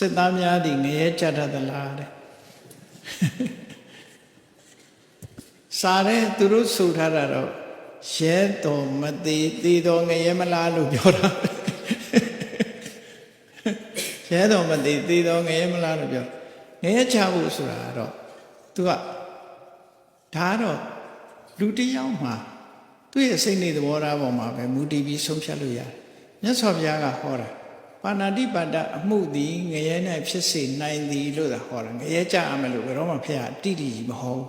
စစ်သားများသည်ငရဲကြတတ်သလားတဲ့စားတဲ့သူတို့ဆိုထားတာတော့ရဲတော်မသေးသေးတော်ငရဲမလားလို့ပြောတာရဲတော်မသေးသေးတော်ငရဲမလားလို့ပြောငရဲချဖို့ဆိုတာကတော့ तू ကဒါကတော့လူတစ်ယောက်မှာသူ့ရဲ့စိတ်နေသဘောထားပေါ်မှာပဲမူတည်ပြီးဆုံးဖြတ်လို့ရတယ်မြတ်စွာဘုရားကဟောတာ ပါဏာတိပါဒအမှုသည်ငရဲ၌ဖြစ်စေနိုင်သည်လို့သာဟောတာငရဲကြရမယ်လို့ဘယ်တော့မှဖះအတိတိကြီးမဟောဘူး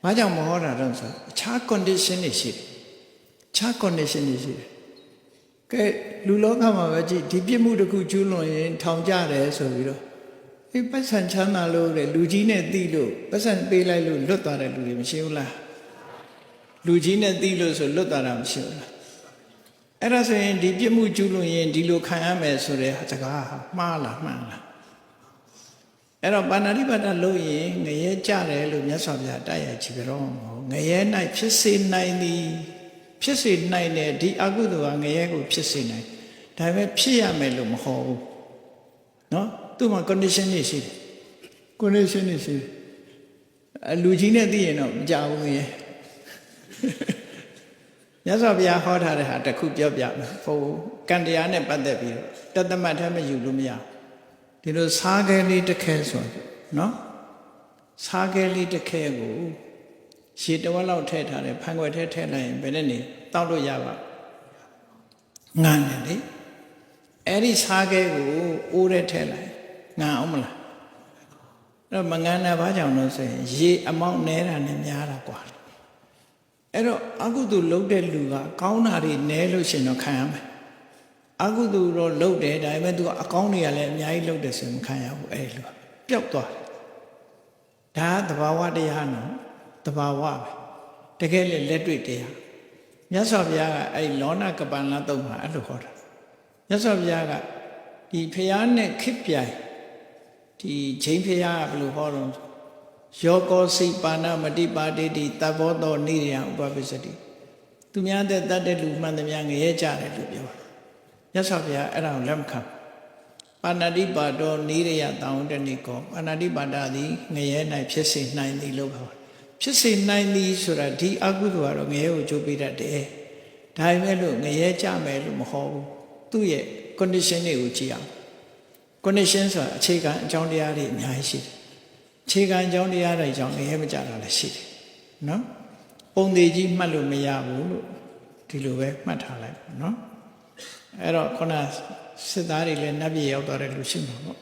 ။ဘာကြောင့်မဟောတာတော့ဆိုအခြား condition တွေရှိတယ်။အခြား condition တွေရှိတယ်။ကဲလူလောကမှာပဲကြည့်ဒီပြစ်မှုတစ်ခုကျူးလွန်ရင်ထောင်ကြတယ်ဆိုပြီးတော့ဒီပတ်စံချမ်းသာလို့တဲ့လူကြီးနဲ့တိလို့ပတ်စံပေးလိုက်လို့လွတ်သွားတဲ့လူတွေမရှိဘူးလား။လူကြီးနဲ့တိလို့ဆိုလွတ်သွားတာမရှိဘူးလား။ အဲ့ဒါဆိုရင်ဒီပြစ်မှုကျူးလွန်ရင်ဒီလိုခံရမယ်ဆိုတဲ့စကားဟာမှားလားမှန်လားအဲ့တော့ပါဏာတိပါဒလို့ရင်ငရဲကြတယ်လို့မြတ်စွာဘုရားတိုက်ရိုက်ကြည့်ကြတော့မဟုတ်ငရဲ၌ဖြစ်စေနိုင်သည်ဖြစ်စေနိုင်တယ်ဒီအကုသိုလ်ကငရဲကိုဖြစ်စေနိုင်ဒါပေမဲ့ဖြစ်ရမယ်လို့မဟောဘူးเนาะသူ့မှာ condition တွေရှိတယ် condition တွေရှိတယ်အလူကြီးနဲ့သိရင်တော့မကြောက်ဘူးငရဲ မြတ်စွာဘုရားဟောထားတဲ့ဟာတခုပြောပြမယ်ဟိုကံတရားနဲ့ပတ်သက်ပြီးတော့တသမတ်ထဲမယူလို့မရဒီလိုစားခဲလေးတစ်ခဲဆိုနော်စားခဲလေးတစ်ခဲကိုရေတဝက်လောက်ထည့်ထားတယ်ဖန်ခွက်ထဲထည့်လိုက်ရင်ဘယ်နဲ့နေတောက်လို့ရပါငန်းတယ်လေအဲ့ဒီစားခဲကိုအိုးထဲထည့်လိုက်ငန်းအောင်မလားအဲ့တော့မငန်းတာဘာကြောင့်လို့ဆိုရင်ရေအမောက်နဲတာနဲ့များတာကွာ အဲ့တော့အကုသိုလ်လုပ်တဲ့လူကကောင်းတာတွေနဲလို့ရှင်တော့ခံရမယ်အကုသိုလ်တော့လုပ်တယ်ဒါပေမဲ့သူကအကောင်းတွေကလည်းအများကြီးလုပ်တယ်ဆိုရင်မခံရဘူးအဲ့လိုပျောက်သွားတယ်ဒါကသဘာဝတရားနော်သဘာဝပဲတကယ်လေလက်တွေ့တရားမြတ်စွာဘုရားကအဲ့လောနကပန်လာသုံးမှာအဲ့လိုဟောတာမြတ်စွာဘုရားကဒီဖျားနဲ့ခစ်ပြိုင်ဒီချိန်ဖျားကဘယ်လိုဟောတော့ ယောကောစိပါဏမတိပါတိတိတဘောသောနိရိယဥပပစ္စတိသူများတဲ့တတ်တဲ့လူမှန်သမျှငရဲကြတယ်လို့ပြောတာမြတ်စွာဘုရားအဲ့ဒါကိုလက်မခံပါဏာတိပါတောနိရိယတောင်းတဏိကောပါဏာတိပါဒသည်ငရဲ၌ဖြစ်စေနိုင်သည်လို့ပြောဖြစ်စေနိုင်သည်ဆိုတာဒီအကုသိုလ်ကတော့ငရဲကိုကြိုးပေးတတ်တယ်ဒါပေမဲ့လို့ငရဲကြမယ်လို့မဟောဘူးသူ့ရဲ့ condition တွေကိုကြည့်အောင် condition ဆိုတာအခြေခံအကြောင်းတရားတွေအများကြီးရှိတယ်အ ခြေခံအကြောင်းတရားတွေကြောင့်ငရဲမကြတာလည်းရှိတယ်နော်ပုံသေးကြီးမှတ်လို့မရဘူးလို့ဒီလိုပဲမှတ်ထားလိုက်နော်အဲ့တော့ခုနစစ်သားတွေလည်းနတ်ပြည်ရောက်သွားတဲ့လူရှိမှာပေါ့